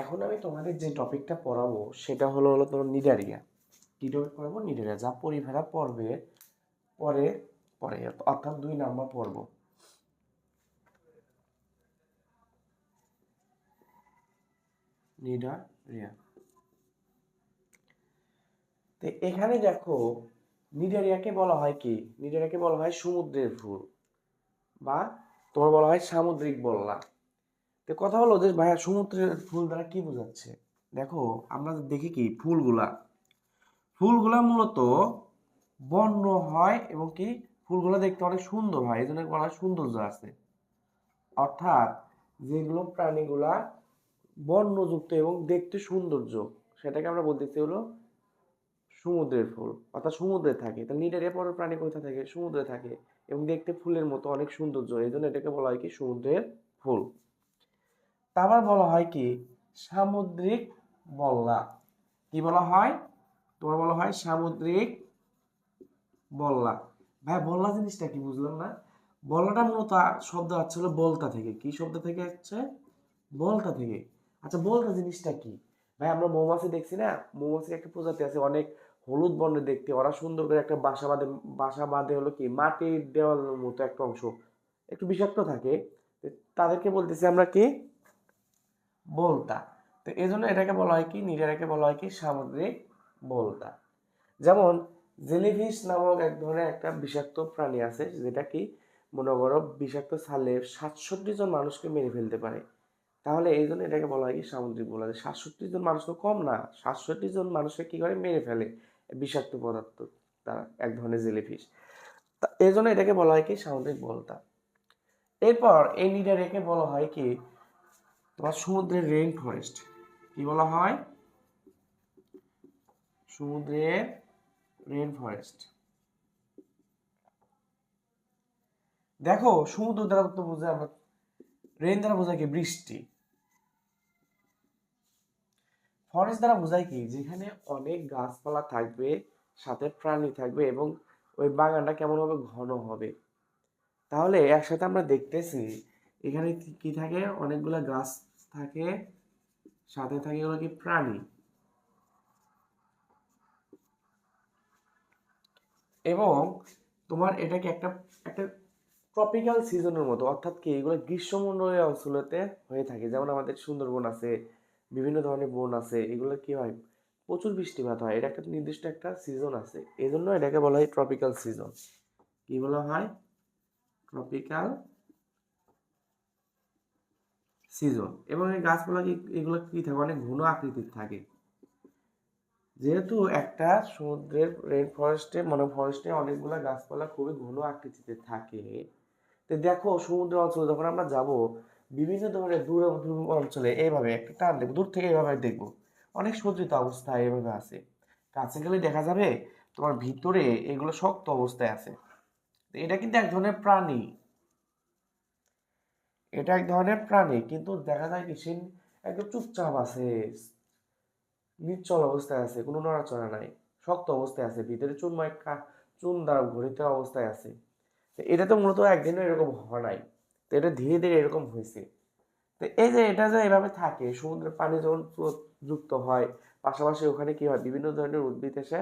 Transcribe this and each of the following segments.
এখন আমি তোমাদের যে টপিকটা পড়াবো, সেটা হলো হলো তোমার নিডারিয়া। কি টপিক পড়াবো? নিডারিয়া। যা পরিভেড়া পর্বে, পরে পরে, অর্থাৎ দুই নাম্বার পর্ব। নিডারিয়া। তো এখানে দেখো, নিডারিয়াকে বলা হয় কি? নিডারিয়াকে বলা হয় সমুদ্রের ফুল বা তোমার বলা হয় সামুদ্রিক বল্লা। তো কথা হলো যে ভাইয়া সমুদ্রের ফুল দ্বারা কি বোঝাচ্ছে? দেখো, আমরা দেখি কি, ফুলগুলা। ফুলগুলা মূলত বন্য হয় এবং কি ফুলগুলো দেখতে অনেক সুন্দর হয় এই জন্য বলা সৌন্দর্য আছে। অর্থাৎ যেগুলো প্রাণীগুলা বর্ণযুক্ত এবং দেখতে সৌন্দর্য, সেটাকে আমরা বলতেছি হলো সমুদ্রের ফুল, অর্থাৎ সমুদ্রে থাকে। তাহলে নিডারিয়া পরের প্রাণী কোথায় থাকে? সমুদ্রে থাকে এবং দেখতে ফুলের মতো অনেক সৌন্দর্য এই জন্য এটাকে বলা হয় কি সমুদ্রের ফুল। তারপর বলা হয় কি? সামুদ্রিক বল্লা। কি বলা হয়? তোমার বলা হয় সামুদ্রিক বল্লা। ভাই, বল্লা জিনিসটা কি বুঝলাম না? বল্লাটা মূলত শব্দ আছে হলো বলতা থেকে। কি শব্দ থেকে আসছে? বলতা থেকে। আচ্ছা বলতা জিনিসটা কি? ভাই, আমরা মৌমাছি দেখছি না? মৌমাছির একটা প্রজাতি আছে, অনেক হলুদ বর্ণের দেখতে। ওরা সুন্দর করে একটা বাসা বাঁধে বাসা বাঁধে হলো কি? মাটির দেওয়ালের মতো একটা অংশ। একটু বিষাক্ত থাকে। তাদেরকে বলতেছি আমরা কি? বলতা। তো এই জন্য এটাকে বলা হয় কি? নিজেরাকে বলা হয় কি? সামুদ্রিক বলতা। যেমন, জেলিফিশ নামক এক ধরনের একটা বিষাক্ত প্রাণী আছে, যেটা কি মনে করো বিষাক্ত ছালে সাতষট্টি জন মানুষকে মেরে ফেলতে পারে। তাহলে এই জন্য এটাকে বলা হয় কি? সামুদ্রিক বলা যায় সাতষট্টি জন মানুষ তো কম না, সাতষট্টি জন মানুষকে কি করে? মেরে ফেলে বিষাক্ত পদার্থ তারা এক ধরনের জেলিফিশ। এই জন্য এটাকে বলা হয় কি? সামুদ্রিক বলতা। এরপর এই নিডারেকে বলা হয় কি? তোমার সমুদ্রের রেইন ফরেস্ট কি বলা হয়? সমুদ্রের রেইন ফরেস্ট দেখো, সমুদ্র দ্বারা তো বোঝায় আমরা রেইন দ্বারা বোঝায় কি? বৃষ্টি। ফরেস্ট দ্বারা বোঝায় কি? যেখানে অনেক গাছপালা থাকবে, সাথে প্রাণী থাকবে এবং ওই বাগানটা কেমন হবে? ঘন হবে। তাহলে একসাথে আমরা দেখতেছি, এখানে কি- কি থাকে? অনেকগুলো গাছ থাকে, সাথে থাকে এগুলো কি প্রাণী? এবং তোমার এটাকে একটা একটা ট্রপিক্যাল সিজনের মতো, অর্থাৎ কি এগুলো গ্রীষ্মমণ্ডলীয় অঞ্চলেতে হয়ে থাকে। যেমন আমাদের সুন্দরবন আছে, বিভিন্ন ধরনের বন আছে, এগুলো কি হয়? প্রচুর বৃষ্টিপাত হয়, এটা একটা নির্দিষ্ট একটা সিজন আছে। এই জন্য এটাকে বলা হয় ট্রপিক্যাল সিজন কি বলা হয়? ট্রপিক্যাল সিজন এবং এই গাছপালা এগুলো কি থাকে? অনেক ঘন আকৃতির থাকে। যেহেতু একটা সমুদ্রের রেন ফরেস্টে মানে ফরেস্টে অনেকগুলা গাছপালা খুবই ঘন আকৃতিতে থাকে, তো দেখো সমুদ্র অঞ্চলে যখন আমরা যাব, বিভিন্ন ধরনের দূর অঞ্চলে এইভাবে একটা টান দেখব দূর থেকে এইভাবে দেখব। অনেক সজ্জিত অবস্থায় এইভাবে আছে। কাছে গেলে দেখা যাবে তোমার ভিতরে এগুলো শক্ত অবস্থায় আছে। এটা কিন্তু এক ধরনের প্রাণী। এটা এক ধরনের প্রাণী, কিন্তু দেখা যায় কি সে একদম চুপচাপ আছে নিশ্চল অবস্থায় আছে, কোনো নড়াচড়া নাই, শক্ত অবস্থায় আছে, ভিতরে চুনময় চুন দ্বারা ঘড়িত অবস্থায় আছে। তো এটা তো মূলত একদিনও এরকম হয় নাই। তো এটা ধীরে ধীরে এরকম হয়েছে। তো এই যে এটা যে এভাবে থাকে, সমুদ্রের পানি যখন যুক্ত হয়, পাশাপাশি ওখানে কি হয়, বিভিন্ন ধরনের উদ্ভিদ এসে,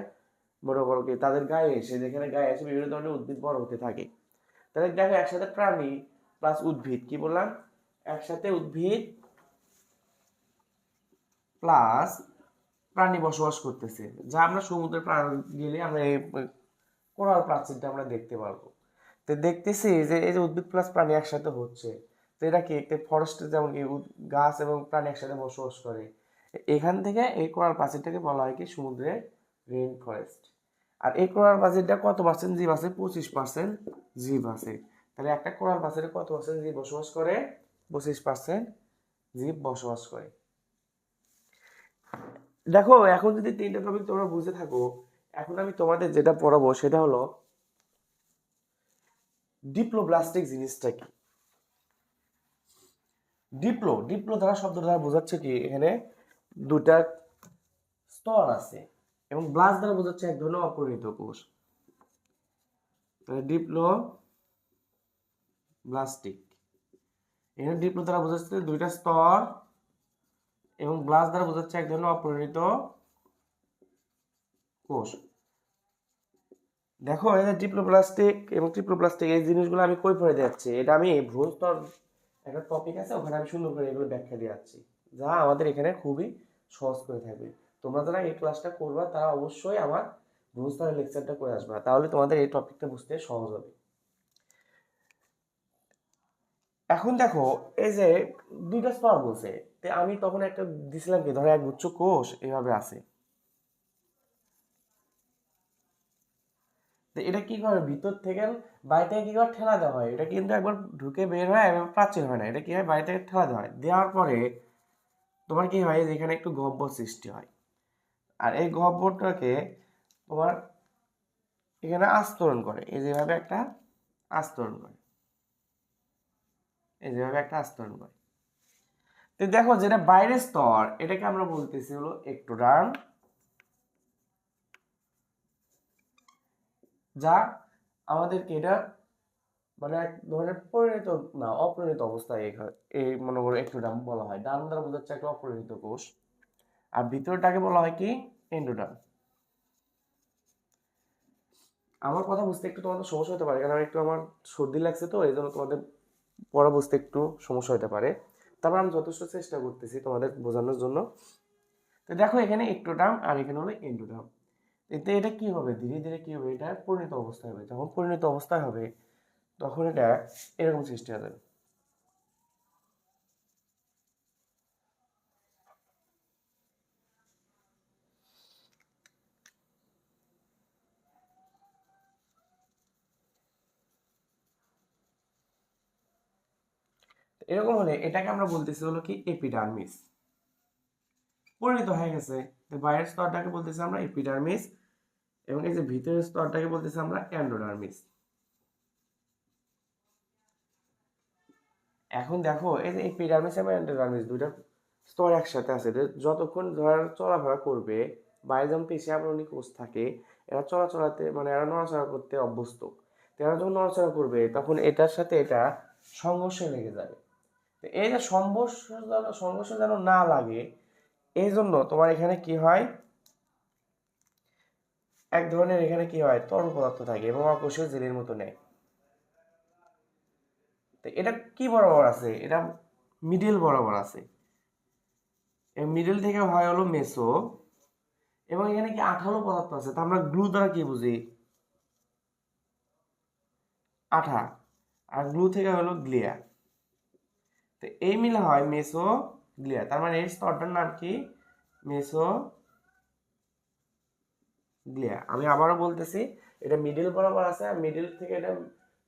মনে করো কি, তাদের গায়ে এসে, যেখানে গায়ে এসে বিভিন্ন ধরনের উদ্ভিদ বড় হতে থাকে। তাহলে দেখো একসাথে প্রাণী প্লাস উদ্ভিদ, কি বললাম? একসাথে উদ্ভিদ প্লাস প্রাণী বসবাস করতেছে। যা আমরা সমুদ্রের প্রাণ গেলে আমরা এই কোরাল প্রাচীরটা আমরা দেখতে পারব। তো দেখতেছি যে এই যে উদ্ভিদ প্লাস প্রাণী একসাথে হচ্ছে, তো এটা কি একটা ফরেস্টে যেমন কি গাছ এবং প্রাণী একসাথে বসবাস করে? এখান থেকে এই কোরাল প্রাচীরটাকে বলা হয় কি সমুদ্রের রেইন ফরেস্ট আর এই কোরাল প্রাচীরটা কত পার্সেন্ট জীব আছে পঁচিশ পার্সেন্ট জীব আছে তাহলে একটা কোরাল প্রাচীরে কত পার্সেন্ট জীব বসবাস করে? পঁচিশ পার্সেন্ট জীব বসবাস করে। দেখো, এখন যদি তিনটা টপিক তোমরা বুঝে থাকো, এখন আমি তোমাদের যেটা পড়াবো সেটা হলো ডিপ্লোব্লাস্টিক জিনিসটা কি? ডিপ্লো ডিপ্লো দ্বারা শব্দ দ্বারা বোঝাচ্ছে কি? এখানে দুটা স্তর আছে এবং ব্লাস্ট দ্বারা বোঝাচ্ছে এক ধরনের অপরিণত কোষ। Diplo ballistic. এখানে ডিপ্লো দ্বারা বোঝাচ্ছে দুইটা স্তর এবং গ্লাস দ্বারা বোঝাচ্ছে এক ধরনের অপরিণত কোষ। দেখো, এই যে ট্রিপ্লোপ্লাস্টিক এবং ট্রিপ্লোপ্লাস্টিক এই জিনিসগুলো আমি কই পড়ে যাচ্ছি এটা আমি ভ্রূস্তর একটা টপিক আছে, ওখানে আমি সুন্দর করে এগুলো ব্যাখ্যা দিয়ে যা আমাদের এখানে খুবই সহজ করে থাকবে। তোমরা যারা এই ক্লাসটা করবা, তারা অবশ্যই আমার ভ্রূস্তরের লেকচারটা করে আসবা, তাহলে তোমাদের এই টপিকটা বুঝতে সহজ হবে। এখন দেখো, এই যে দুইটা স্তর বলছে আমি তখন একটা দিছিলাম কি, ধরো এক গুচ্ছ কোষ এভাবে আছে। এটা কি করে, ভিতর থেকে বাইরে থেকে কি করে ঠেলা দেওয়া হয়? এটা কিন্তু একবার ঢুকে বের হয় এবং প্রাচীর হয় না। এটা কি হয় বাইরে থেকে ঠেলা দেওয়া হয়। দেওয়ার পরে তোমার কি হয় যেখানে একটু গহ্বর সৃষ্টি হয়। আর এই গহ্বরটাকে তোমার এখানে আস্তরণ করে, এই যেভাবে একটা আস্তরণ করে। এই যেভাবে একটা আস্তরণ করে। তো দেখো যেটা বাইরের স্তর, এটাকে আমরা বলতেছি হলো একটু একটোডার্ম যা আমাদেরকে এটা মানে এক ধরনের পরিণত, না, অপরিণত অবস্থায় এই মনে করো একটু একটোডার্ম বলা হয়। ডার্ম দ্বারা বোঝাচ্ছে একটা অপরিণত কোষ। আর ভিতরটাকে বলা হয় কি? এন্ডোডার্ম আমার কথা বুঝতে একটু তোমাদের সমস্যা হতে পারে, কারণ একটু আমার সর্দি লাগছে তো এই জন্য তোমাদের পড়া বুঝতে একটু সমস্যা হতে পারে। তারপর আমি যথেষ্ট চেষ্টা করতেছি তোমাদের বোঝানোর জন্য। তো দেখো এখানে একটোডার্ম আর এখানে হলো এন্ডোডার্ম এতে এটা কি হবে? ধীরে ধীরে কি হবে? এটা পরিণত অবস্থায় হবে। যখন পরিণত অবস্থায় হবে, তখন এটা এরকম সৃষ্টি হবে এরকম হলে এটাকে আমরা বলতেছি হলো কি এপিডার্মিস পরিণত হয়ে গেছে। বাইরের স্তরটাকে বলতেছি আমরা এপিডার্মিস এবং এই যে ভিতরের স্তরটাকে বলতেছি আমরা অ্যান্ডোডার্মিস এখন দেখো, এই যে এপিডার্মিস এবং অ্যান্ডোডার্মিস দুইটা স্তর একসাথে আছে। যতক্ষণ ধর চলাফেরা করবে বাইরে যেমন পেশি আবরণী কোষ থাকে, এরা চলাচলাতে মানে এরা নড়াচড়া করতে অভ্যস্ত। এরা যখন নড়াচড়া করবে, তখন এটার সাথে এটা সংঘর্ষে লেগে যাবে। এই যে সংঘর্ষ যেন যেন না লাগে, এই জন্য তোমার এখানে কি হয়? এক ধরনের এখানে কি হয়? তরল পদার্থ থাকে এবং অকোষীয় জেলের মতো নেয়। তো এটা কি বরাবর আছে? এটা মিডিল বরাবর আছে। মিডিল থেকে হয় হলো মেসো, এবং এখানে কি আঠালো পদার্থ আছে? তা আমরা গ্লু দ্বারা কি বুঝি? আঠা। আর গ্লু থেকে হলো গ্লিয়া। তো এই মিলে হয় মেসো গ্লিয়া তার মানে এই স্তরটার নাম কি? মেসো গ্লিয়া আমি আবারও বলতেছি, এটা মিডল বরাবর আছে, আর মিডল থেকে এটা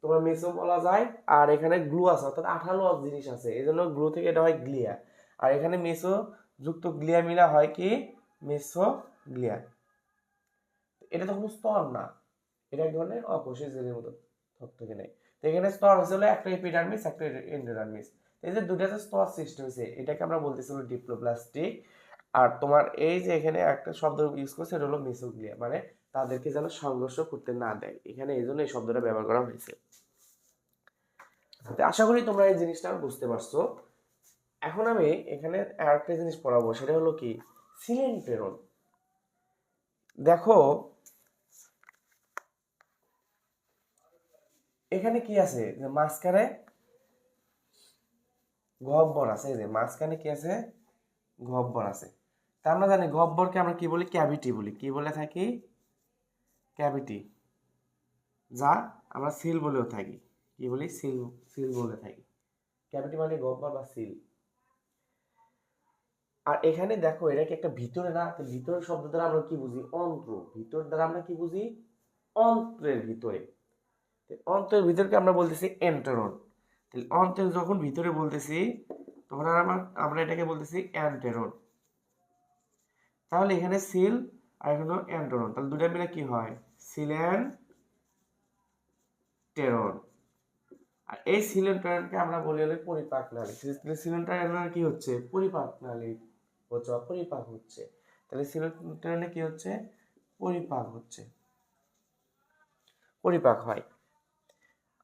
তোমার মেসো বলা যায়, আর এখানে গ্লু আছে, অর্থাৎ আঠালো জিনিস আছে। এই জন্য গ্লু থেকে এটা হয় গ্লিয়া আর এখানে মেসো যুক্ত গ্লিয়া মিলা হয় কি? মেসো গ্লিয়া এটা তো কোনো স্তর না। এটা এক ধরনের অকোষী জেলের মতো থেকে নেই তো এখানে স্তর হয়েছে হলো একটা এপিডার্মিস একটা এন্ডোডার্মিস এই যে দুটা যে স্তর সৃষ্টি হয়েছে, এটাকে আমরা বলতেছি হলো ডিপ্লোপ্লাস্টিক। আর তোমার এই যে এখানে একটা শব্দ ইউজ করছে এটা হলো মেসোগ্লিয়া মানে তাদেরকে যেন সংঘর্ষ করতে না দেয়। এখানে এই জন্য এই শব্দটা ব্যবহার করা হয়েছে। আশা করি তোমরা এই জিনিসটা বুঝতে পারছ। এখন আমি এখানে আরেকটা জিনিস পড়াবো, সেটা হলো কি? সিলেন প্রেরণ। দেখো, এখানে কি আছে? যে মাঝখানে গহ্বর আছে, এই যে মাঝখানে কি আছে? গহ্বর আছে। তা আমরা জানি গহ্বরকে আমরা কি বলি? ক্যাভিটি বলি। কি বলে থাকি? ক্যাভিটি। যা আমরা সিল বলেও থাকি। কি বলি? সিল সিল বলে থাকি। ক্যাভিটি মানে গহ্বর বা সিল। আর এখানে দেখো, এটা কি একটা ভিতরে না? ভিতরের শব্দ দ্বারা আমরা কি বুঝি? অন্ত্র। ভিতর দ্বারা আমরা কি বুঝি? অন্ত্রের ভিতরে। অন্ত্রের ভিতরকে আমরা বলতেছি এন্টেরন তাহলে যখন ভিতরে বলতেছি, তখন আমরা আমরা এটাকে বলতেছি অ্যান্টেরন তাহলে এখানে সিল আর এখানে অ্যান্টেরন তাহলে দুটা মিলে কি হয়? সিলেন টেরন আর এই সিলেন টেরনকে আমরা বলি হলে পরিপাক নালী সিলেন টেরন কি হচ্ছে? পরিপাক নালী হচ্ছে। পরিপাক হচ্ছে তাহলে সিলেন টেরনে কি হচ্ছে? পরিপাক হচ্ছে। পরিপাক হয়।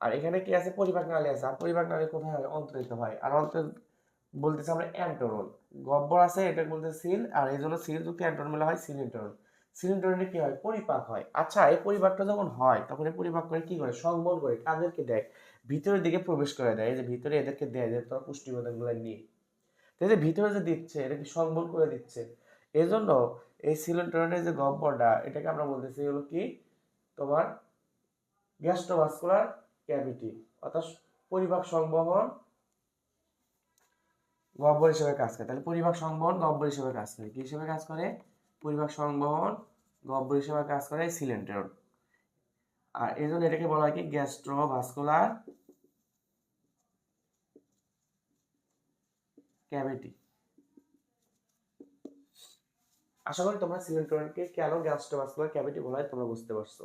আর এখানে কি আছে? পরিপাক নালী আছে। আর পরিপাক নালী কোথায় হয়? অন্তরিত হয়। আর অন্তর বলতেছি আমরা অ্যান্টোরন গব্বর আছে, এটা বলতে সিল। আর এই জন্য সিল যুক্ত অ্যান্টোরন মিলে হয় সিলিন্টরন সিলিন্টরনে কি হয়? পরিপাক হয়। আচ্ছা এই পরিপাকটা যখন হয়, তখন এই পরিপাক করে কি করে? সংবহন করে, কাদেরকে দেয়? ভিতরের দিকে প্রবেশ করে দেয়। এই যে ভিতরে এদেরকে দেয়, যে তোরা পুষ্টি উপাদানগুলো নিয়ে। তো যে ভিতরে যে দিচ্ছে এটা কি করে দিচ্ছে। এই জন্য এই সিলিন্টরনের যে গব্বরটা, এটাকে আমরা বলতেছি হলো কি? তোমার গ্যাস্ট্রোভাস্কুলার ক্যাভিটি অর্থাৎ পরিপাক সংবহন গহ্বর হিসেবে কাজ করে। তাহলে পরিপাক সংবহন গহ্বর হিসেবে কাজ করে। কি হিসেবে কাজ করে? পরিপাক সংবহন গহ্বর হিসেবে কাজ করে সিলিন্ডার। আর এই জন্য এটাকে বলা হয় কি? Gastrovascular cavity. আশা করি তোমরা সিলিন্ডারকে কেন গ্যাস্ট্রোভাস্কুলার ক্যাভিটি বলা হয় তোমরা বুঝতে পারছ।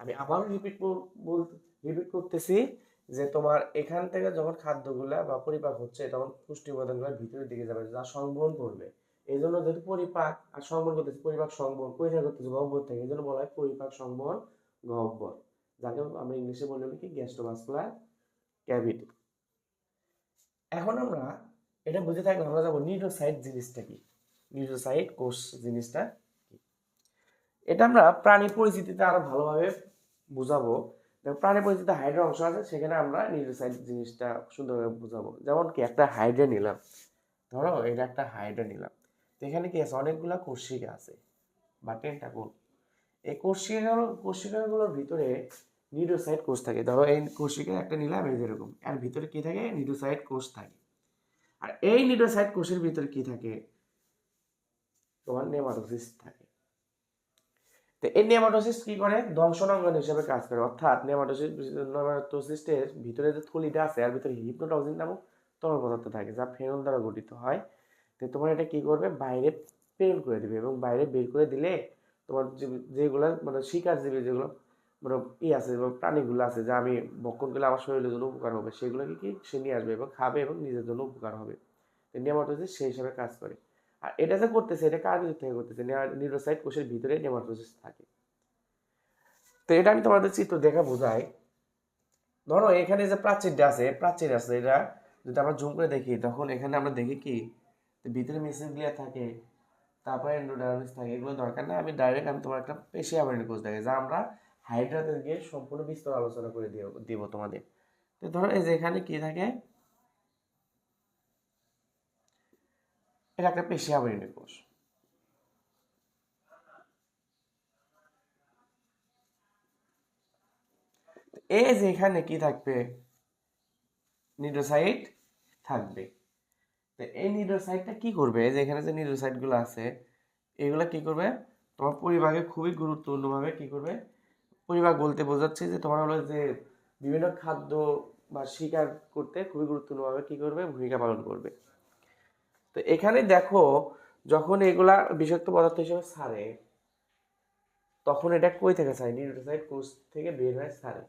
আমি আবারও রিপিট রিপিট করতেছি যে তোমার এখান থেকে যখন খাদ্যগুলা বা পরিপাক হচ্ছে তখন পুষ্টি উপাদানগুলো ভিতরের দিকে যাবে, যা সংবহন করবে। এই জন্য যেহেতু পরিপাক আর সংবহন করতেছে, পরিপাক সংবহন থেকে করতেছে গহ্বর থেকে এই জন্য বলা হয় পরিপাক সংবহন গহ্বর, যাকে আমরা ইংলিশে বলে কি গ্যাস্ট্রোভাস্কুলার ক্যাভিটি। এখন আমরা এটা বুঝে থাকলে আমরা যাব নিউরোসাইট জিনিসটা কি? নিউরোসাইট কোষ জিনিসটা এটা আমরা প্রাণী পরিচিতিতে আরও ভালোভাবে বুঝাবো। প্রাণী পরিচিতিতে হাইড্রা অংশ আছে, সেখানে আমরা নিউরোসাইট জিনিসটা সুন্দরভাবে বুঝাবো। যেমন কি, একটা হাইড্রা নিলাম। ধরো, এটা একটা হাইড্রা নিলাম। এখানে কি আছে? অনেকগুলা কোষিকা আছে। বা টেন্টাকুল এই কোষিকাগুলো কোষিকাগুলোর ভিতরে নিউরোসাইট কোষ থাকে। ধরো, এই কোষিকা একটা নিলাম, এই যেরকম আর ভিতরে কি থাকে? নিউরোসাইট কোষ থাকে। আর এই নিউরোসাইট কোষের ভিতরে কি থাকে? তোমার নেমাটোসিস থাকে। তো এই নেমাটোসিস কি করে? ধ্বংসনাঙ্গন হিসেবে কাজ করে। অর্থাৎ নেমাটোসিস নেমাটোসিস্টের ভিতরে যে থলিটা আছে আর ভিতরে হিপনোটক্সিন নামক তরল পদার্থ থাকে, যা ফেনল দ্বারা গঠিত হয়। তো তোমার এটা কি করবে? বাইরে প্রেরণ করে দিবে এবং বাইরে বের করে দিলে তোমার যেগুলো মানে শিকার জীবী যেগুলো মানে ই আছে প্রাণীগুলো আছে, যা আমি ভক্ষণ করলে আমার শরীরের জন্য উপকার হবে, সেগুলোকে কি সে নিয়ে আসবে এবং খাবে এবং নিজের জন্য উপকার হবে। নেমাটোসিস সেই হিসাবে কাজ করে। আর এটা যে করতেছে, এটা কার ভিতর থেকে করতেছে? নিউরোসাইট কোষের ভিতরে নেমাটোসিস থাকে। তো এটা আমি তোমাদের চিত্র দেখা বোঝাই। ধরো এখানে যে প্রাচীরটা আছে প্রাচীর আছে, এটা যদি আমরা জুম করে দেখি, তখন এখানে আমরা দেখি কি? ভিতরে মেসেঞ্জিয়া থাকে, তারপরে এন্ডোডার্মিস থাকে, এগুলো দরকার না। আমি ডাইরেক্ট আমি তোমার একটা পেশি আবরণী কোষ দেখে যা আমরা হাইড্রাতে গিয়ে সম্পূর্ণ বিস্তর আলোচনা করে দিব তোমাদের। তো ধরো এই যে এখানে কি থাকে? এটা একটা পেশি আবরণী কোষ এই যে এখানে কি থাকবে? নিউরোসাইট থাকবে। এই নিউরোসাইটটা কি করবে? যে এখানে যে নিউরোসাইটগুলো আছে, এগুলো কি করবে? তোমার পরিবাগে খুবই গুরুত্বপূর্ণভাবে কি করবে? পরিবাগ বলতে বোঝাচ্ছে যে তোমার হলো যে বিভিন্ন খাদ্য বা শিকার করতে খুবই গুরুত্বপূর্ণভাবে কি করবে? ভূমিকা পালন করবে। তো এখানে দেখো, যখন এগুলা বিষাক্ত পদার্থ হিসেবে সারে, তখন এটা কই থেকে ছাড়ে নিউরোসাইট কোষ থেকে বের হয়ে সারে।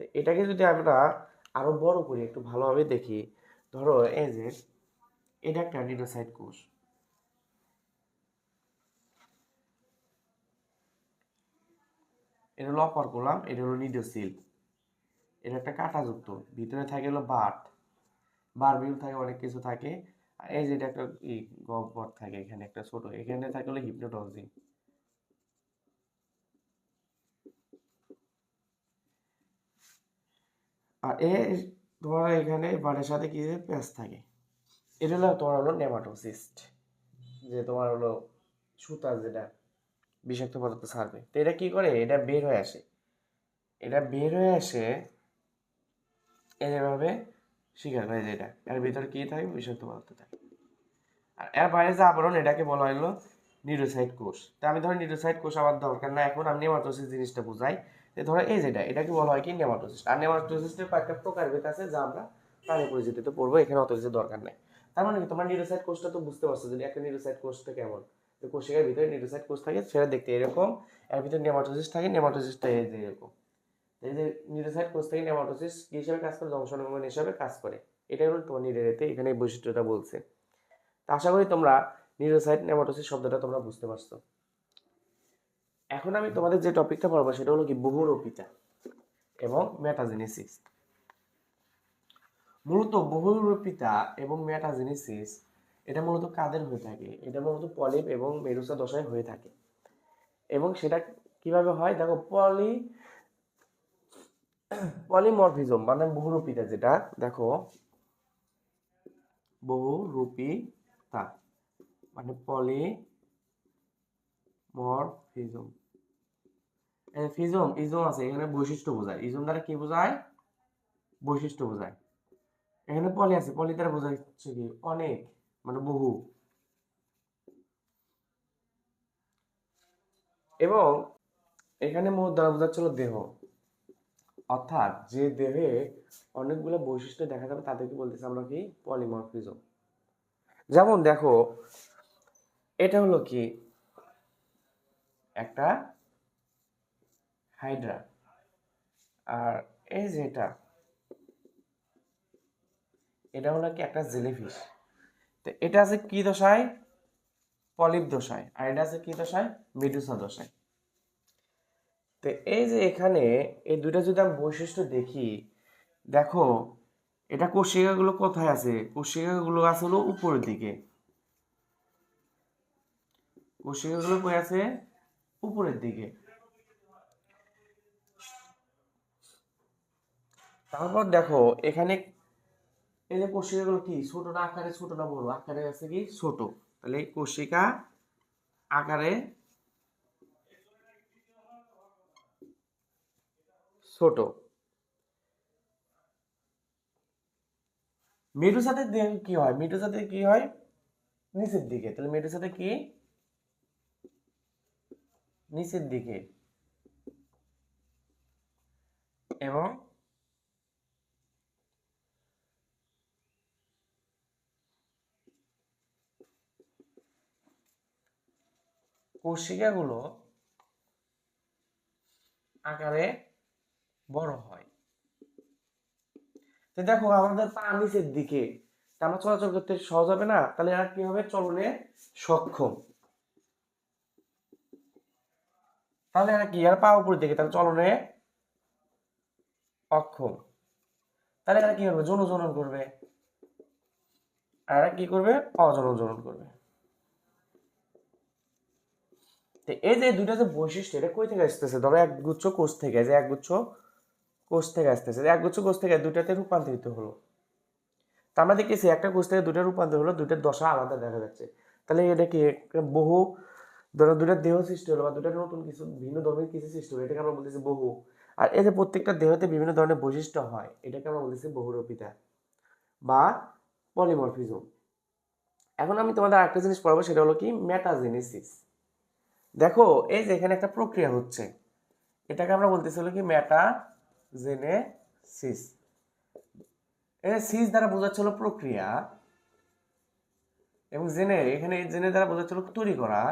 তো এটাকে যদি আমরা আরও বড় করি, একটু ভালোভাবে দেখি। ধরো, এই যে, এটা একটা নিউরোসাইট কোষ। এটা হলো অপার করলাম এটা হলো নিডোসিল। এটা একটা কাঁটাযুক্ত, ভিতরে থাকে হলো বাট। বারবিউল থাকে, অনেক কিছু থাকে। এই যে এটা একটা ই গহ্বর থাকে এখানে, একটা ছোট, এখানে থাকে হলো হিপনোটক্সিন আর এ তোমার এখানে বাটের সাথে কি প্যাঁচ থাকে, এটা হলো তোমার হলো নেমাটোসিস্ট, যে তোমার হলো সুতা যেটা বিষাক্ত পদার্থ ছাড়বে। তো এটা কি করে? এটা বের হয়ে আসে। এটা বের হয়ে আসে এভাবে শিকার করে যে এটা। এর ভিতরে কি থাকে বিষাক্ত পদার্থ থাকে আর এর বাইরে যে আবরণ, এটাকে বলা হলো নিউরোসাইট কোষ। তা আমি ধরো নিউরোসাইট কোষ আমার দরকার না এখন আমি নেমাটোসিস জিনিসটা বোঝাই। যে ধরো এই যেটা এটাকে বলা হয় কি নেমাটোসিস। আর নেমাটোসিসের কয়েকটা প্রকারভেদ আছে যা আমরা প্রাণী পরিচিতিতে পড়ব, এখানে অত কিছু দরকার নেই। তার মানে কি, তোমার নিউরোসাইট কোষটা তো বুঝতে পারছ যে একটা নিউরোসাইট কোষটা কেমন। যে কোষিকার ভিতরে নিউরোসাইট কোষ থাকে, সেটা দেখতে এরকম। এর ভিতরে নেমাটোসিস থাকে, নেমাটোসিসটা এই যে এরকম। এই যে নিউরোসাইট হিসেবে কাজ করে হিসাবে কাজ করে। এটাই হলো এখানে বৈশিষ্ট্যটা বলছে। তা আশা করি তোমরা নিউরোসাইট নেমাটোসিস শব্দটা তোমরা বুঝতে পারছ। এখন আমি তোমাদের যে টপিকটা সেটা হলো কি বহুরূপিতা এবং মেটাজেনেসিস মূলত বহুরূপিতা এবং এটা মূলত কাদের হয়ে থাকে? এটা মূলত পলিপ এবং মেরুসা দশায় হয়ে থাকে। এবং সেটা কীভাবে হয়? দেখো পলি পলিমরফিজম মানে বহুরূপিতা যেটা, দেখো, বহুরূপিতা মানে পলি মরফিজম ফিজম ইজম আছে, এখানে বৈশিষ্ট্য বোঝায়। ইজম দ্বারা কি বোঝায়? বৈশিষ্ট্য বোঝায়। এখানে পলি আছে পলি দ্বারা বোঝায় হচ্ছে কি, অনেক মানে বহু। এবং এখানে মোট দ্বারা বোঝাচ্ছিল দেহ। অর্থাৎ যে দেহে অনেকগুলো বৈশিষ্ট্য দেখা যাবে তাদেরকে বলতেছে আমরা কি? পলিমরফিজম যেমন দেখো, এটা হলো কি? একটা হাইড্রা আর এই যে এটা এটা হলো কি একটা জেলিফিশ তো এটা আছে কি দশায়? পলিপ দশায়। আর এটা আছে কি দশায়? মেডুসা দশায়। তো এই যে এখানে এই দুইটা যদি আমি বৈশিষ্ট্য দেখি, দেখো, এটা কোষিকাগুলো কোথায় আছে? কোষিকাগুলো আছে হলো উপরের দিকে। কোষিকাগুলো কই আছে? উপরের দিকে। তারপর দেখো, এখানে এই যে কোষিকাগুলো কি? ছোট না আকারে? ছোট না বড়? আকারে আছে কি? ছোট। তাহলে কোষিকা আকারে ছোট। মেডুসাতে সাথে কি হয়? মেডুসাতে কি হয়? নিচের দিকে। তাহলে মেডুসাতে কি? নিচের দিকে। এবং কোষিকাগুলো আকারে বড় হয়। তো দেখো, আমাদের পা নিচের দিকে। আমরা চলাচল করতে সহজ হবে না? তাহলে এরা কি হবে? চলনে সক্ষম। তাহলে এরা কি? এরা পা উপরের দিকে, তাহলে চলনে অক্ষম। তাহলে এরা কি করবে যৌন জনন করবে। আর এরা কি করবে? অজনন জনন করবে এই যে দুইটা যে বৈশিষ্ট্য, এটা কই থেকে আসতেছে? ধরো এক গুচ্ছ কোষ থেকে, যে এক গুচ্ছ কোষ থেকে আসতেছে। এক গুচ্ছ কোষ থেকে দুইটাতে রূপান্তরিত হলো। তা আমরা দেখেছি একটা কোষ থেকে দুইটা রূপান্তর হলো, দুইটার দশা আলাদা দেখা যাচ্ছে। তাহলে এটা কি বহু, ধরো দুইটা দেহ সৃষ্টি হলো বা দুইটা নতুন কিছু, ভিন্ন ধরনের কিছু সৃষ্টি হলো, এটাকে আমরা বলতেছি বহু। আর এতে প্রত্যেকটা দেহতে বিভিন্ন ধরনের বৈশিষ্ট্য হয়, এটাকে আমরা বলতেছি বহুরূপিতা বা পলিমরফিজম এখন আমি তোমাদের আরেকটা জিনিস পড়াবো, সেটা হলো কি মেটাজেনেসিস দেখো, এই যে এখানে একটা প্রক্রিয়া হচ্ছে, এটাকে আমরা বলতেছি হলো কি এখানে সিস দ্বারা প্রক্রিয়া এবং জেনে, এখানে জেনে দ্বারা তৈরি করা।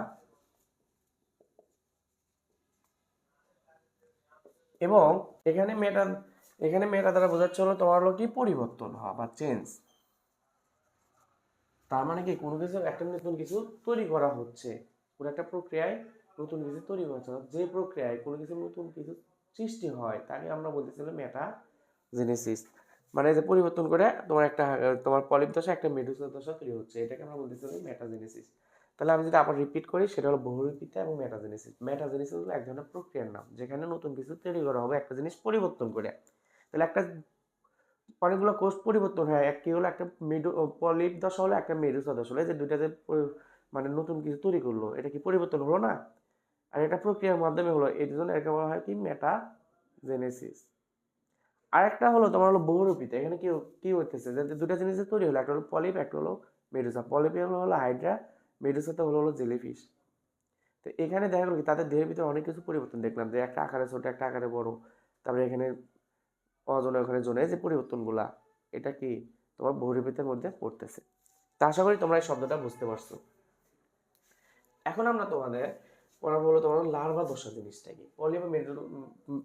এবং এখানে মেটা এখানে মেটা দ্বারা বোঝাচ্ছে হলো তোমার হলো কি পরিবর্তন হওয়া বা চেঞ্জ তার মানে কি, কোনো কিছু, একটা নতুন কিছু তৈরি করা হচ্ছে। কোনো একটা প্রক্রিয়ায় নতুন কিছু তৈরি হচ্ছে। যে প্রক্রিয়ায় কোনো কিছু নতুন কিছু সৃষ্টি হয়, তাকে আমরা বলতেছিলাম মেটা জেনেসিস মানে যে পরিবর্তন করে তোমার একটা, তোমার পলিপ দশা, একটা মেডুসা দশা তৈরি হচ্ছে, এটাকে আমরা বলতেছিলাম মেটাজেনেসিস তাহলে আমি যদি আবার রিপিট করি, সেটা হলো বহুরূপিতা এবং মেটাজেনেসিস মেটাজেনেসিস হলো এক ধরনের প্রক্রিয়ার নাম, যেখানে নতুন কিছু তৈরি করা হবে, একটা জিনিস পরিবর্তন করে। তাহলে একটা অনেকগুলো কোষ পরিবর্তন হয় এক একটি হলো একটা মেডু, পলিপ দশা হলো একটা মেডুসা দশা হলো, এই যে দুইটা যে মানে নতুন কিছু তৈরি করল, এটা কি পরিবর্তন হলো না? আর এটা প্রক্রিয়ার মাধ্যমে হলো এই জন্য একে বলা হয় কি? মেটাজেনেসিস আরেকটা হলো তোমার হলো বহুরূপিতা, এখানে কি কি হইতেছে? যে দুটা জিনিস তৈরি হলো, একটা হলো পলিপ একটা হলো মেডুসা পলিপে হলো হলো হাইড্রা মেডুসাতে হলো হলো জেলিফিশ তো এখানে দেখা গেলো কি, তাদের দেহের ভিতরে অনেক কিছু পরিবর্তন দেখলাম, যে একটা আকারে ছোট, একটা আকারে বড়। তারপরে এখানে অজনে ওখানে জনে যে পরিবর্তনগুলা, এটা কি তোমার বহুরূপিতার মধ্যে পড়তেছে। তা আশা করি তোমরা এই শব্দটা বুঝতে পারছ। এখন আমরা তোমাদের পড়াবো হলো তোমার লার্ভা দশা জিনিসটা কি পলিপে মেরু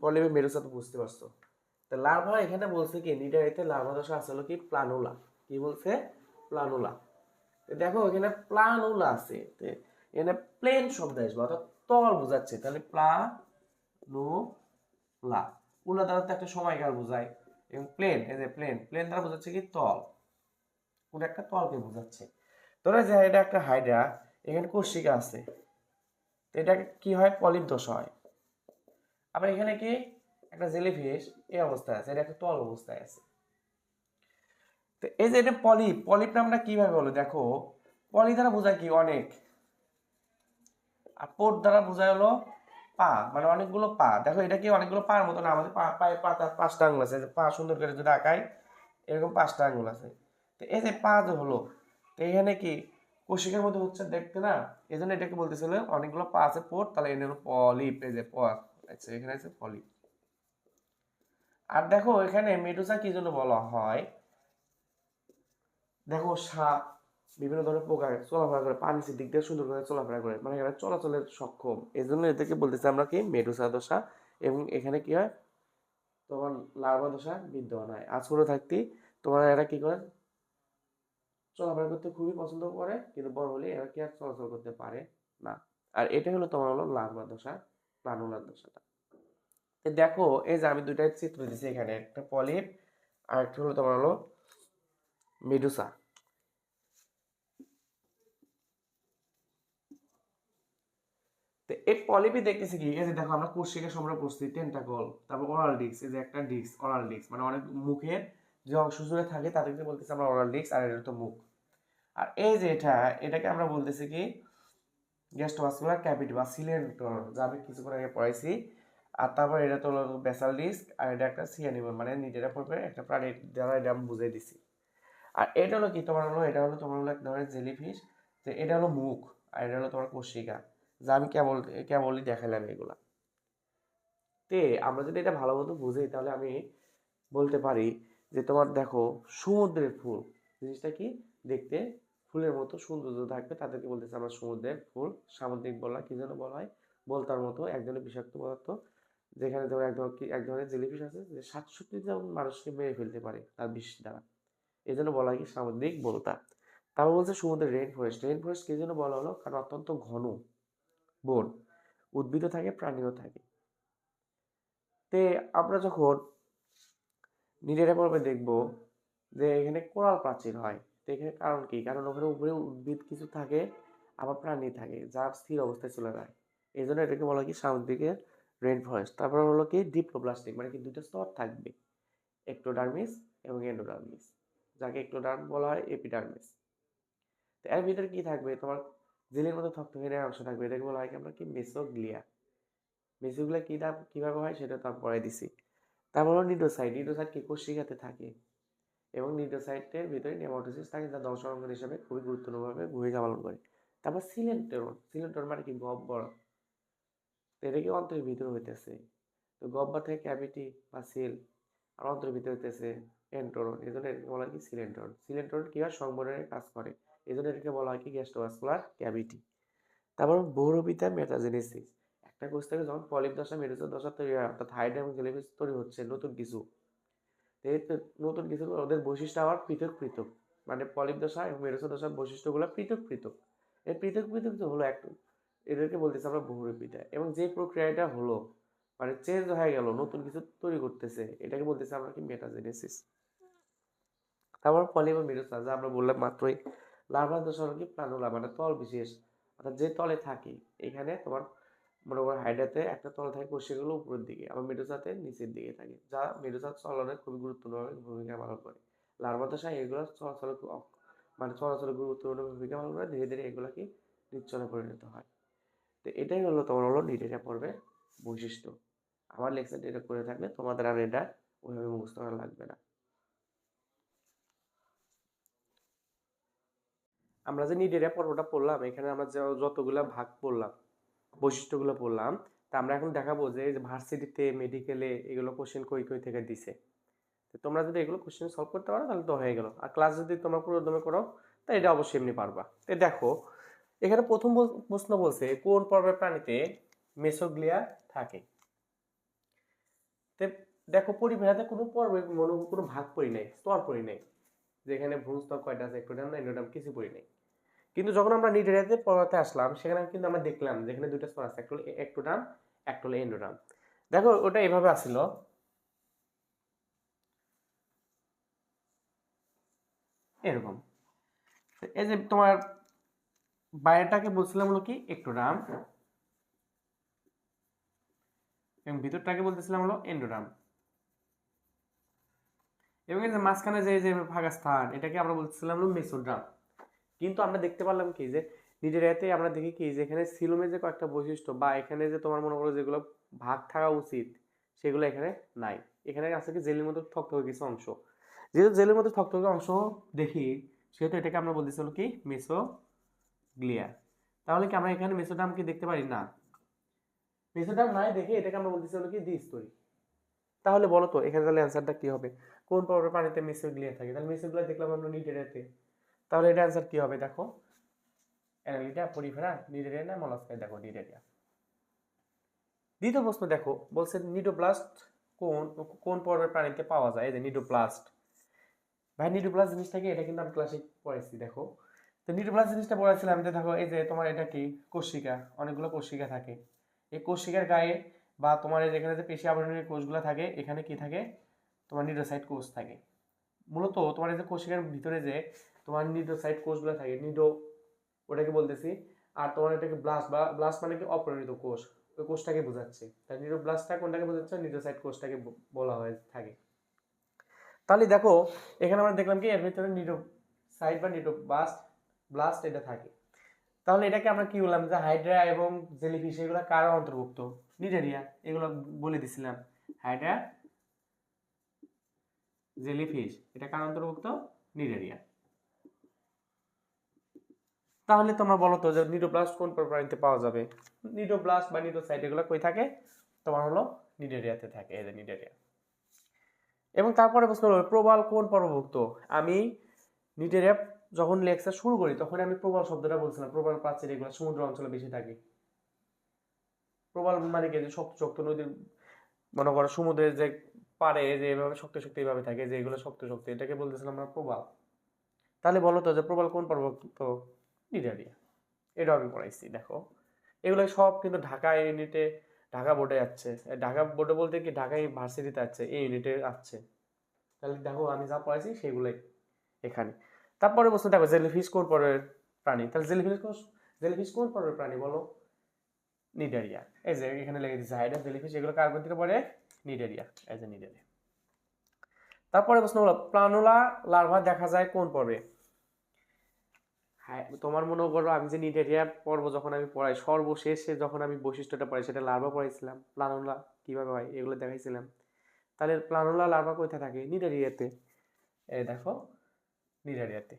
পলিপে মেরুসা তো বুঝতে পারছ। তা লার্ভা এখানে বলছে কি নিডারিতে লার্ভা দশা আছে হলো কি প্লানুলা কি বলছে? প্লানুলা দেখো, এখানে প্লানুলা আছে। এখানে প্লেন শব্দ আসবে, অর্থাৎ তল বোঝাচ্ছে। তাহলে প্লানুলা উলা দ্বারা তো একটা সময়কাল বোঝায়। এবং প্লেন এই যে প্লেন প্লেন দ্বারা বোঝাচ্ছে কি, তল। কোন একটা তলকে বোঝাচ্ছে। ধরো যে, এটা একটা হাইড্রা এখানে কোষিকা আছে। তো এটা কি হয়? পলিপ দোষ হয়। আবার এখানে কি? একটা জেলিফিশ এই অবস্থায় আছে, এটা একটা তল অবস্থায় আছে। তো এই যে এটা পলিপ পলিপ নামটা কীভাবে বলো দেখো, পলি দ্বারা বোঝায় কি? অনেক। আর পোট দ্বারা বোঝায় হলো পা মানে অনেকগুলো পা। দেখো, এটা কি অনেকগুলো পার মতো না আমাদের পা, পায়ে পাতা পাঁচটা আঙুল আছে। পা সুন্দর করে যদি আঁকাই, এরকম পাঁচটা আঙুল আছে। তো এই যে পা যে হলো, তো এখানে কি? কোষিকার মধ্যে হচ্ছে দেখতে না এই জন্য এটাকে বলতেছিল অনেকগুলো পা আছে পোট তাহলে এনে হলো পলিপ, এই যে প আচ্ছা এখানে আছে পলিপ। আর দেখো, এখানে মেডুসা কি জন্য বলা হয়? দেখো সাপ বিভিন্ন ধরনের পোকা চলাফেরা করে, পানি দিক দিয়ে সুন্দর করে চলাফেরা করে মানে এরা চলাচলের সক্ষম। এই জন্য এদেরকে বলতেছি আমরা কি, মেডুসা দশা এবং এখানে কি হয়? তোমার লার্ভা দশা বিদ্যমান হয়। আজ ছোট থাকতে তোমার এরা কি করে? চলাফেরা করতে খুবই পছন্দ করে, কিন্তু বড় হলে এরা কি আর চলাচল করতে পারে? না। আর এটা হলো তোমার হলো লার্ভা দশা প্লানুলার দশাটা দেখো, এই যে আমি দুইটা চিত্র দিচ্ছি এখানে, একটা পলিপ আর একটা হলো তোমার হলো মেডুসা। এই পলিপি দেখতেছি কি? এই যে দেখো, আমরা কোষিকা সম্পর্কে পড়ছি টেন্টাকল তারপর ওরাল ডিস্ক এই যে একটা ডিস্ক ওরাল ডিস্ক মানে অনেক মুখের যে অংশ জুড়ে থাকে, তাদেরকে বলতেছি আমরা ওরাল ডিস্ক আর এটা তো মুখ। আর এই যে এটা, এটাকে আমরা বলতেছি কি গ্যাস্ট্রোভাস্কুলার ক্যাভিটি বা সিলেন্টর যা আমি কিছুক্ষণ আগে পড়াইছি। আর তারপর এটা তো হলো বেসাল ডিস্ক আর এটা একটা সিয়ানিমল মানে নিজেরা পড়বে একটা প্রাণী দ্বারা এটা আমি বুঝিয়ে দিছি। আর এটা হলো কি, তোমার হলো, এটা হলো তোমার হলো এক ধরনের জেলিফিশ যে এটা হলো মুখ, আর এটা হলো তোমার কোষিকা, যা আমি কেবল, কেবলই দেখালাম এগুলা। তে, আমরা যদি এটা ভালো মতো বুঝি তাহলে আমি বলতে পারি যে তোমার দেখো, সমুদ্রের ফুল, জিনিসটা কি? দেখতে ফুলের মতো সৌন্দর্য থাকবে। তাদেরকে বলতেছে আমরা সমুদ্রের ফুল, সামুদ্রিক বলা, কি যেন বলা হয়, বলতার মতো এক ধরনের বিষাক্ত পদার্থ, যেখানে তোমার এক ধরনের এক ধরনের জেলিফিশ আছে, যে সাতষট্টি জন মানুষকে মেরে ফেলতে পারে তার বিষ দ্বারা। এই জন্য বলা হয় কি, সামুদ্রিক বলতা। তারপর বলছে সমুদ্রের রেইন ফরেস্ট রেইন ফরেস্ট কি জন্য বলা হলো? কারণ অত্যন্ত ঘন বন, উদ্ভিদও থাকে, প্রাণীও থাকে। তে আমরা যখন নিজেরা পর্বে দেখব যে এখানে কোরাল প্রাচীর হয় এখানে কারণ কি? কারণ ওখানে উপরে উদ্ভিদ কিছু থাকে, আবার প্রাণী থাকে যা স্থির অবস্থায় চলে যায়। এই জন্য এটাকে বলা কি, সামুদ্রিকের রেইন ফরেস্ট তারপর হলো কি ডিপ্লোপ্লাস্টিক মানে কি দুটো স্তর থাকবে। একটোডার্মিস এবং এন্ডোডার্মিস যাকে একটোডার্ম বলা হয় এপিডার্মিস তো এর ভিতরে কি থাকবে? তোমার জেলের মতো থকথকে অংশ থাকবে। এটাকে বলা হয় কি, আমরা কি মেসোগ্লিয়া মেসোগ্লিয়া কী নাম কীভাবে হয় সেটা তো আমি পড়াই দিছি। তারপর হলো নিডোসাইড নিডোসাইড কি কোষিকাতে থাকে। এবং নিডোসাইটের ভিতরে নেমাটোসিস থাকে যা দংশন অঙ্গ হিসাবে খুবই গুরুত্বপূর্ণভাবে ভূমিকা পালন করে। তারপর সিলেন্টেরন। সিলেন্টেরন মানে কি? গব্বর তো কি অন্তরের ভিতরে হইতেছে? তো গব্বর থেকে ক্যাভিটি বা সিল আর অন্তরের ভিতরে হইতেছে এন্টোরন। এই জন্য এটাকে বলা হয় কি? সিলেন্টরন। সিলেন্টরন কী হয় সংবরণের কাজ করে? এই জন্য এটাকে বলা হয় কি? Gastrovascular cavity. তারপর বহুরবিতা মেটাজেনেসিস। একটা কোষ থেকে যখন পলিপ দশা মেরুজা দশা তৈরি হয়, অর্থাৎ হাইড এবং তৈরি হচ্ছে, নতুন কিছু। এই তো নতুন কিছু, ওদের বৈশিষ্ট্য আবার পৃথক পৃথক। মানে পলিপ দশা এবং মেরুজা দশার বৈশিষ্ট্যগুলো পৃথক পৃথক। এই পৃথক পৃথক তো হলো একটা এদেরকে বলতেছে আমরা বহুরূপিতা এবং যে প্রক্রিয়াটা হলো মানে চেঞ্জ হয়ে গেল, নতুন কিছু তৈরি করতেছে, এটাকে বলতেছে আমরা কি মেটাজেনেসিস তারপর পলি বা মেরুসা যা আমরা বললাম মাত্রই লার্ভা দশা কি প্রাণুলা মানে তল বিশেষ। অর্থাৎ যে তলে থাকে, এখানে তোমার মনে করো হাইড্রাতে একটা তল থাকে কোষগুলো উপরের দিকে, আবার মেডুসাতে নিচের দিকে থাকে। যা মেডুসা চলনে খুবই গুরুত্বপূর্ণ ভূমিকা পালন করে। লার্ভা দশায় এগুলো চলাচল মানে চলাচলে গুরুত্বপূর্ণ ভূমিকা পালন করে, ধীরে ধীরে এগুলো কি নিশ্চলে পরিণত হয়। তো এটাই হলো তোমার হলো নিটেরিয়া পর্বে বৈশিষ্ট্য। আমার লেকচারটা এটা করে থাকলে তোমাদের আর এটা ওইভাবে মুখস্থ করা লাগবে না। আমরা যে নিটেরিয়া পর্বটা পড়লাম, এখানে আমরা যতগুলা ভাগ পড়লাম বৈশিষ্ট্যগুলো পড়লাম। তা আমরা এখন দেখাবো যে ভার্সিটিতে, মেডিকেলে এগুলো কোশ্চেন কই কই থেকে দিছে। তো তোমরা যদি এগুলো কোশ্চেন সলভ করতে পারো, তাহলে তো হয়ে গেল। আর ক্লাস যদি তোমরা পুরোদমে করো, তা এটা অবশ্যই এমনি পারবা। তো দেখো, এখানে প্রথম প্রশ্ন বলছে, কোন পর্বের প্রাণীতে মেসোগ্লিয়া থাকে? দেখো পরিবেশাতে কোনো পর্বে মনে কোনো ভাগ পড়ি নাই, স্তর পড়ি নাই। যেখানে ভ্রূণ স্তর কয়টা আছে, একটোডাম না এন্ডোডাম কিছু পড়ি নাই। কিন্তু যখন আমরা নিডেরিয়াতে পড়াতে আসলাম, সেখানে কিন্তু আমরা দেখলাম যেখানে দুইটা স্তর আছে একটা হলো একটোডাম একটা হলো এন্ডোডাম দেখো, ওটা এভাবে আসছিল এরকম। এই যে তোমার বাইরেটাকে বলছিলাম হলো কি একটোডাম এবং ভিতরটাকে বলতেছিলাম হলো এন্ডোডাম এবং এই যে মাঝখানে যে যে ফাঁকা স্থান এটাকে আমরা বলতেছিলাম হলো মেসোড্রাম। কিন্তু আমরা দেখতে পারলাম কি যে নিজের এতে আমরা দেখি কি যে এখানে যে কয়েকটা বৈশিষ্ট্য বা এখানে যে তোমার মনে করো যেগুলো ভাগ থাকা উচিত, সেগুলো এখানে নাই। এখানে আছে কি জেলের মতো থকথকে কিছু অংশ। যেহেতু জেলের মতো থকথকে অংশ দেখি, সেহেতু এটাকে আমরা বলতেছিল কি? মেসো গ্লিয়া তাহলে কি আমরা এখানে মেসোডাম কি দেখতে পারি? না। মেসোডাম নাই দেখে এটাকে আমরা বলতেছিল কি দ্বিস্তরী। তাহলে বলো তো, এখানে তাহলে অ্যান্সারটা কি হবে? কোন পর্বের পানিতে মেসোগ্লিয়া থাকে? তাহলে মেসো মেসোগ্লিয়া দেখলাম আমরা নিডেরিয়াতে তাহলে এটা অ্যান্সার কি হবে দেখো? অ্যানালিটা পরিফেরা নিডেরিয়া না মলাস্কায় দেখো নিডেরিয়া দ্বিতীয় প্রশ্ন দেখো, বলছে নিডোপ্লাস্ট কোন কোন পর্বের প্রাণীতে পাওয়া যায়? যে নিডোপ্লাস্ট ভাই নিডোপ্লাস্ট জিনিসটাকে এটা কিন্তু আমি ক্লাসে পড়াইছি দেখো। তো নিডোপ্লাস্ট জিনিসটা পড়াইছিলাম যে দেখো, এই যে তোমার এটা কি? কোষিকা অনেকগুলো কোষিকা থাকে। এই কোষিকার গায়ে বা তোমার এই যেখানে যে পেশি আবরণের কোষগুলো থাকে, এখানে কি থাকে? তোমার নিডোসাইট কোষ থাকে। মূলত তোমার এই যে কোষিকার ভিতরে যে তোমার নিডোসাইট কোষগুলো থাকে, নিডো, ওটাকে বলতেছি। আর তোমার এটাকে ব্লাস্ট বা ব্লাস্ট মানে কি? অপরিণত কোষ ওই কোষটাকে বোঝাচ্ছে। তাই নিউরোব্লাস্টটা কোনটাকে বোঝাচ্ছে নিউরোসাইট কোষটাকে বলা হয়ে থাকে। তাহলে দেখো, এখানে আমরা দেখলাম কি? এর ভিতরে নিউরোসাইট বা নিউরোব্লাস্ট ব্লাস্ট এটা থাকে। তাহলে এটাকে আমরা কি বললাম? যে হাইড্রা এবং জেলিফিশ এগুলো কার অন্তর্ভুক্ত? নিডেরিয়া। এগুলো বলে দিছিলাম। হাইড্রা জেলিফিশ এটা কার অন্তর্ভুক্ত? নিডেরিয়া। তাহলে তোমরা বলো তো যে নিডোপ্লাস্ট কোন প্রাণীতে পাওয়া যাবে? নিডোপ্লাস্ট বা নিডোসাইট এগুলো কই থাকে? তোমার হলো নিডেরিয়াতে থাকে, এই যে নিডেরিয়া। এবং তারপরে প্রশ্ন হলো, প্রবাল কোন পর্বভুক্ত আমি নিডেরিয়া যখন লেকচার শুরু করি, তখন আমি প্রবাল শব্দটা বলছিলাম। প্রবাল প্রাচীর এগুলো, সমুদ্র অঞ্চলে বেশি থাকে। প্রবাল মানে কি? যে শক্ত শক্ত নদীর, মনে করো সমুদ্রের যে পারে যে এভাবে শক্ত শক্ত এইভাবে থাকে, যে এগুলো শক্ত শক্ত, এটাকে বলতেছিলাম আমরা প্রবাল। তাহলে বলো তো যে প্রবাল কোন পর্বভুক্ত নিডারিয়া। এটাও আমি পড়াইছি, দেখো। এগুলো সব কিন্তু ঢাকা ইউনিটে, ঢাকা বোর্ডে যাচ্ছে। এ ঢাকা বোর্ডে বলতে কি ঢাকা ইউনিভার্সিটিতে আছে, এই ইউনিটে আসছে তাহলে দেখো আমি যা পড়াইছি সেগুলোই এখানে। তারপরে বস্তু দেখো জেলিফিশ কোন পর্বের প্রাণী? তাহলে জেলিফিশ কোন জেলিফিশ কোন পর্বের প্রাণী বলো? নিডারিয়া। এই যে এখানে লেগে দিচ্ছে হাইডা জেলিফিশ, এগুলো কার মধ্যে পড়ে? নিডারিয়া, এই যে নিডারিয়া। তারপরে প্রশ্ন হলো প্রাণুলা লার্ভা দেখা যায় কোন পর্বে? তোমার মনে করো আমি যে নিডেরিয়া পর্ব যখন আমি পড়াই, সর্বশেষে যখন আমি বৈশিষ্ট্যটা পড়াই, সেটা লার্ভা পড়াইছিলাম প্লানোলা কীভাবে হয় এগুলো দেখাইছিলাম। তাহলে প্লানোলা লার্ভা কোথায় থাকে? নিডেরিয়াতে এই দেখো নিডেরিয়াতে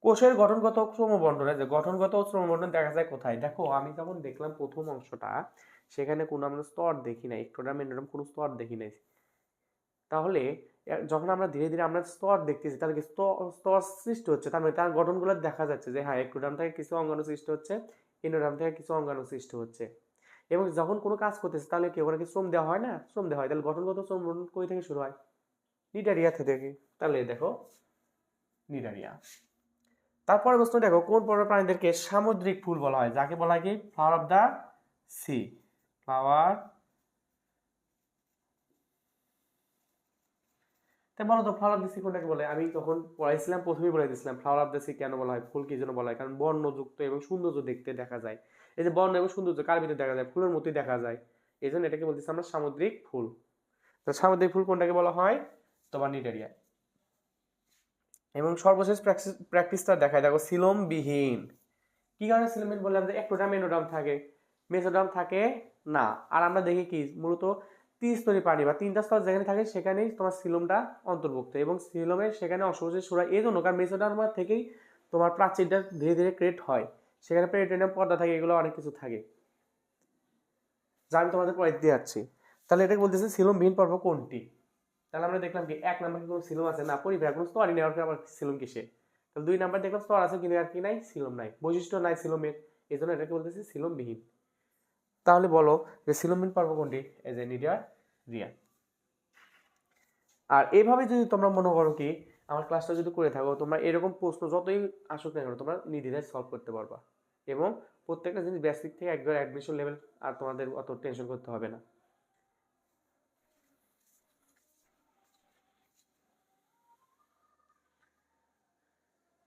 কোষের গঠনগত শ্রমবন্টন এই যে গঠনগত শ্রমবন্টন দেখা যায় কোথায়? দেখো, আমি যখন দেখলাম প্রথম অংশটা, সেখানে কোনো আমরা স্তর দেখি নাই এন্ডোডাম কোনো স্তর দেখি নাই। তাহলে এ- যখন আমরা ধীরে ধীরে আমরা স্তর দেখতেছি, তাহলে স্তর সৃষ্টি হচ্ছে? তার মানে তার গঠনগুলো দেখা যাচ্ছে যে হ্যাঁ একটোডাম থেকে কিছু অঙ্গাণু সৃষ্টি হচ্ছে এন্ডোডাম থেকে কিছু অঙ্গাণু সৃষ্টি হচ্ছে। এবং যখন কোনো কাজ করতেছে, তাহলে কি ওখানে কি শ্রম দেওয়া হয় না? শ্রম দেওয়া হয়। তাহলে গঠনগত শ্রম কই থেকে শুরু হয়? নিডারিয়া থেকে তাহলে দেখো, নিডারিয়া। তারপরে প্রশ্ন দেখো, কোন পর্বের প্রাণীদেরকে সামুদ্রিক ফুল বলা হয়? যাকে বলা হয় কি? Flower of the sea flower তাই বলো তো ফ্লাওয়ার অফ দ্য সি কোনটাকে বলে? আমি তখন পড়াইছিলাম, প্রথমেই বলে দিয়েছিলাম ফ্লাওয়ার অফ দ্য সি কেন বলা হয়, ফুল কি জন্য বলা হয়? কারণ বর্ণযুক্ত এবং সৌন্দর্য দেখতে দেখা যায়। এই যে বর্ণ এবং সৌন্দর্য কার ভিতরে দেখা যায়? ফুলের মতোই দেখা যায়। এই জন্য এটাকে বলতেছি আমরা সামুদ্রিক ফুল। তো সামুদ্রিক ফুল কোনটাকে বলা হয়? তোমার নিডারিয়া এবং সর্বশেষ প্র্যাকটিস, প্র্যাকটিসটা দেখায় দেখো সিলমবিহীন কি কারণে সিলমবিহীন বললাম যে একটোডাম মেনোডাম থাকে। মেসোডাম থাকে না। আর আমরা দেখি কি? মূলত ত্রিস্তরী প্রাণী বা তিনটা স্তর যেখানে থাকে সেখানেই তোমার সিলমটা অন্তর্ভুক্ত এবং সিলমের সেখানে অংশবিশেষ সুরা এই জন্য কারণ মেসোডার্মা থেকেই তোমার প্রাচীরটা ধীরে ধীরে ক্রিয়েট হয়। সেখানে পেরিটোনিয়াম পর্দা থাকে, এগুলো অনেক কিছু থাকে। যা আমি তোমাদের পরে দিয়ে যাচ্ছি তাহলে এটাকে বলতেছে সিলমবিহীন পর্ব কোনটি? তাহলে আমরা দেখলাম কি এক নাম্বার কোনো সিলম আছে না পরিবেশ কোনো স্তরই নেই, আবার সিলম কিসে? তাহলে দুই নাম্বার দেখলাম স্তর আছে কিন্তু আর কি নাই, সিলম নাই। বৈশিষ্ট্য নাই সিলমের, এই জন্য এটাকে বলতেছে সিলমবিহীন। তাহলে বলো যে সিলমবিহীন পর্ব কোনটি? As a নিডিয়া Riya. আর এইভাবে যদি তোমরা মনে করো কি, আমার ক্লাসটা যদি করে থাকো, তোমরা এরকম প্রশ্ন যতই আসুক না কেন, তোমরা নির্দ্বিধায় সলভ করতে পারবা। এবং প্রত্যেকটা জিনিস বেসিক থেকে একবার অ্যাডমিশন লেভেল আর তোমাদের অত টেনশন করতে হবে না।